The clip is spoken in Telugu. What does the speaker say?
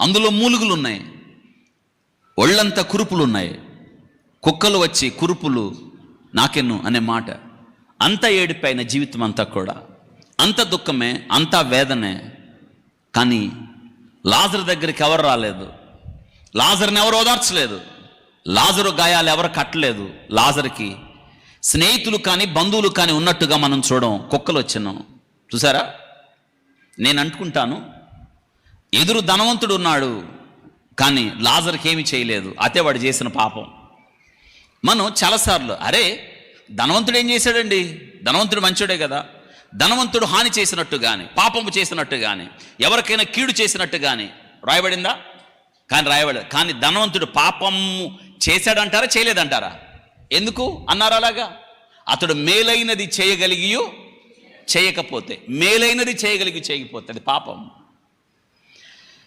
అందులో మూలుగులు ఉన్నాయి ఒళ్ళంతా కురుపులు ఉన్నాయి కుక్కలు వచ్చి కురుపులు నాకెన్ను అనే మాట. అంత ఏడిపోయిన జీవితం అంతా కూడా. అంత దుఃఖమే అంత వేదనే. కానీ లాజర్ దగ్గరికి ఎవరు రాలేదు? లాజర్ని ఎవరు ఓదార్చలేదు? లాజరు గాయాలు ఎవరు కట్టలేదు? లాజర్కి స్నేహితులు కానీ బంధువులు కానీ ఉన్నట్టుగా మనం చూడడం కుక్కలు వచ్చినాం. చూసారా? నేను అంటుకుంటాను. ఎదురు ధనవంతుడు ఉన్నాడు కానీ లాజర్కి ఏమి చేయలేదు. అతే వాడు చేసిన పాపం. మనం చాలాసార్లు అరే ధనవంతుడు ఏం చేశాడండి? ధనవంతుడు మంచోడే కదా. ధనవంతుడు హాని చేసినట్టు కానీ పాపము చేసినట్టు కానీ ఎవరికైనా కీడు చేసినట్టు కానీ రాయబడిందా? కానీ రాయబడలేదు కానీ ధనవంతుడు పాపము చేశాడంటారా చేయలేదంటారా? ఎందుకు? అన్నారు అలాగా. అతడు మేలైనది చేయగలిగి చేయకపోతే. మేలైనది చేయగలిగి చేయకపోతే అది పాపం.